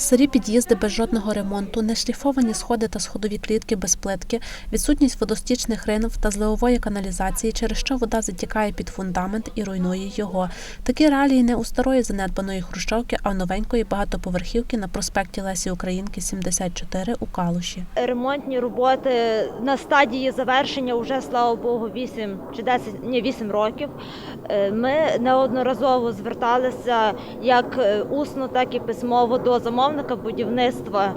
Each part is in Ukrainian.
Сирі під'їзди без жодного ремонту, нешліфовані сходи та сходові клітки без плитки, відсутність водостічних ринв та зливової каналізації, через що вода затікає під фундамент і руйнує його. Такі реалії не у старої занедбаної хрущовки, а новенької багатоповерхівки на проспекті Лесі Українки 74 у Калуші. Ремонтні роботи на стадії завершення вже слава Богу 8 чи 10, ні, 8 років. Е, Ми неодноразово зверталися як е, усно, так і письмово до замовника будівництва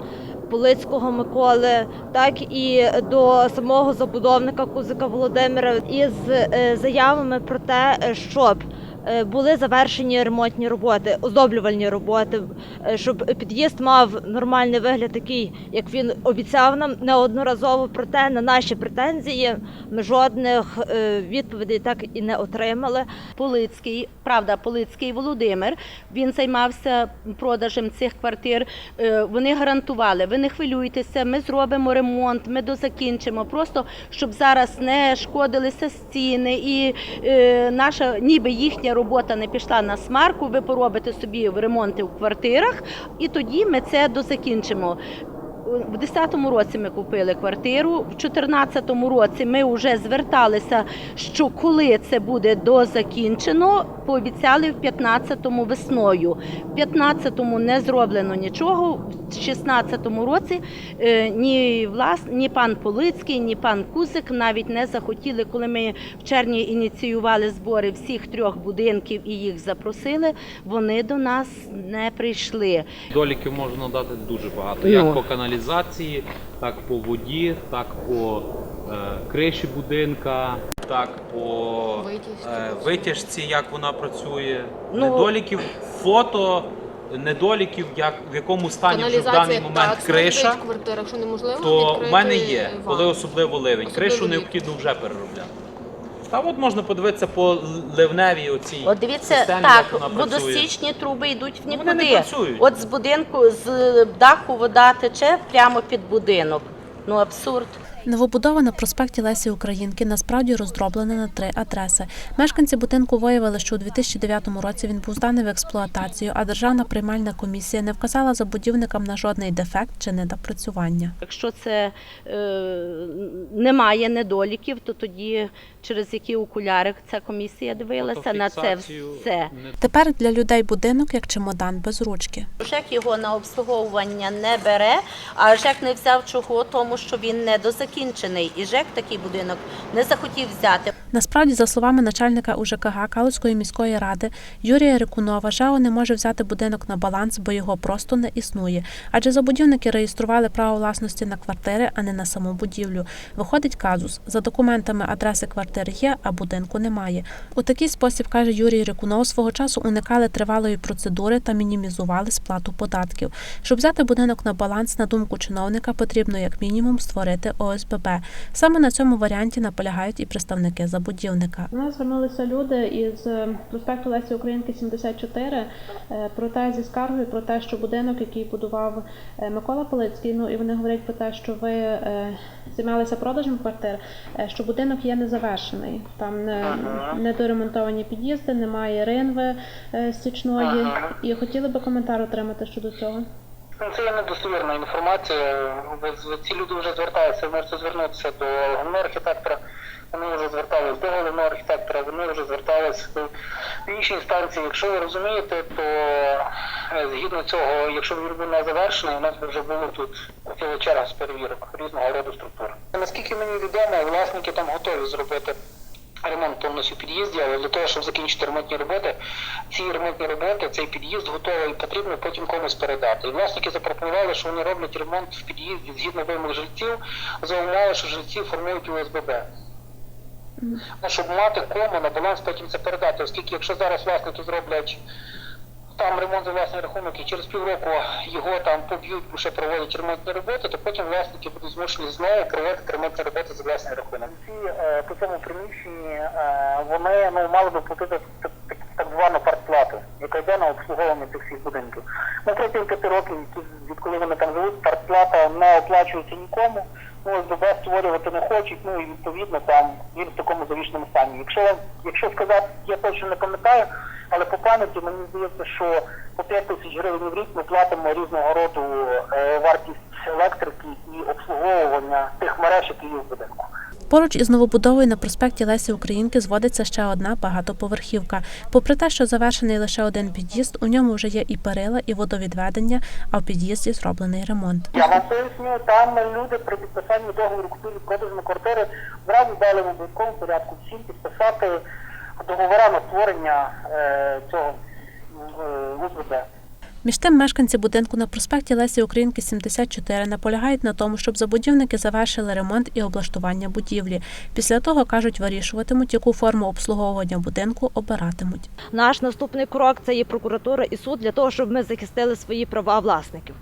Полицького Миколи, так і до самого забудовника Кузика Володимира із е, заявами про те, е, щоб були завершені ремонтні роботи, оздоблювальні роботи, е, щоб під'їзд мав нормальний вигляд, такий, як він обіцяв нам неодноразово. Проте на наші претензії ми жодних е, відповідей так і не отримали. Полицький, правда, Полицький Володимир. Він займався продажем цих квартир. Е, Вони гарантували, ви не хвилюйтеся, ми зробимо ремонт, ми дозакінчимо. Просто щоб зараз не шкодилися стіни, і е, наша, ніби їхня робота не пішла на смарку. Ви поробите собі ремонти в квартирах, і тоді ми це дозакінчимо. В 10-му році ми купили квартиру, в 14-му році ми вже зверталися, що коли це буде дозакінчено, пообіцяли в 15-му весною. В 15-му не зроблено нічого. В 16-му році е, ні влас, ні пан Полицький, ні пан Кузик навіть не захотіли, коли ми в червні ініціювали збори всіх трьох будинків і їх запросили, вони до нас не прийшли. Доліків можна дати дуже багато. Ну. Як по каналізації, так по воді, так по е, криші будинка, так по Витяжці. е, витяжці, як вона працює. Ну, недоліків, фото, недоліків, як в якому стані вже в даний момент так криша, в квартирах, що неможливо то в мене є, ванну. коли особливо ливень. Особливо Кришу необхідно вже переробляти. Та от можна подивитися по ливневій оцій От дивіться, системі, так, як вона працює. водостічні труби йдуть в Вони нікуди. не працюють. От з будинку, з даху вода тече прямо під будинок. Ну абсурд. Новобудова на проспекті Лесі Українки насправді роздроблена на три адреси. Мешканці будинку виявили, що у 2009 році він був зданий в експлуатацію, а державна приймальна комісія не вказала забудівникам на жодний дефект чи недопрацювання. Якщо це е, немає недоліків, то тоді через які окуляри ця комісія дивилася на це все. Тепер для людей будинок як чемодан без ручки. ЖЕК його на обслуговування не бере, а ЖЕК не взяв чого, тому що він не дозакінчений. І ЖЕК такий будинок не захотів взяти. Насправді, за словами начальника УЖКГ Калуської міської ради Юрія Рикунова, ЖЕО не може взяти будинок на баланс, бо його просто не існує. Адже забудівники реєстрували право власності на квартири, а не на саму будівлю. Виходить казус. За документами адреси квартири є, а будинку немає. У такий спосіб, каже Юрій Рикунов, свого часу уникали тривалої процедури та мінімізували сплату податків. Щоб взяти будинок на баланс, на думку чиновника, потрібно як мінімум створити ОСББ. Саме на цьому варіанті наполягають і представники забудівника. До нас звернулися люди із проспекту Лесі Українки 74 е, про те зі скаргою про те, що будинок, який будував е, Микола Полицький, ну і вони говорять про те, що ви е, займалися продажем квартир, що будинок є незавершений. Там не, недоремонтовані під'їзди, немає ринви стічної. І хотіли би коментар отримати щодо цього. Це є недостовірна інформація. Ці люди вже зверталися, ви можете звернутися до головного архітектора. Вони вже зверталися до головного архітектора, вони вже зверталися до інші інстанції. Якщо ви розумієте, то е, згідно цього, якщо він не завершений, у нас вже було тут ціла черга з перевірок різного роду структур. Наскільки мені відомо, власники там готові зробити ремонт повністю під'їзді, але для того, щоб закінчити ремонтні роботи, ці ремонтні роботи, цей під'їзд готовий і потрібно потім комусь передати. І власники запропонували, що вони роблять ремонт в під'їзді згідно вимог жильців, за умови, що жильці формують ОСББ. Ну, щоб мати кому на баланс потім це передати, оскільки якщо зараз власники зроблять там ремонт за власний рахунок і через півроку його там поб'ють, бо ще проводять ремонтні роботи, то потім власники будуть змушені знову проводити ремонтні роботи за власний рахунок. Ці е, по цьому приміщенні е, вони ну мали би платити так, звану партплату, яка йде на обслуговування цих всіх будинків. Ну протягом п'яти років, відколи вони там живуть, партплата не оплачується нікому. Ну, ОСББ створювати не хочуть, ну і відповідно там він в такому завішеному стані. Якщо якщо сказати, я точно не пам'ятаю, Але по пам'яті мені здається, що по 5 тисяч гривень в рік ми платимо різного роду е, вартість електрики і обслуговування тих мереж, які є в будинку. Поруч із новобудовою на проспекті Лесі Українки зводиться ще одна багатоповерхівка. Попри те, що завершений лише один під'їзд, у ньому вже є і перила, і водовідведення, а в під'їзді зроблений ремонт. Я вам поясню, там люди при підписанні договору купівлі продажу квартири зразу дали в обов'язковому порядку всім підписати договори на створення е, цього е, УЗВД. Між тим, мешканці будинку на проспекті Лесі Українки 74 наполягають на тому, щоб забудівники завершили ремонт і облаштування будівлі. Після того кажуть, вирішуватимуть, яку форму обслуговування будинку обиратимуть. Наш наступний крок це є прокуратура і суд для того, щоб ми захистили свої права власників.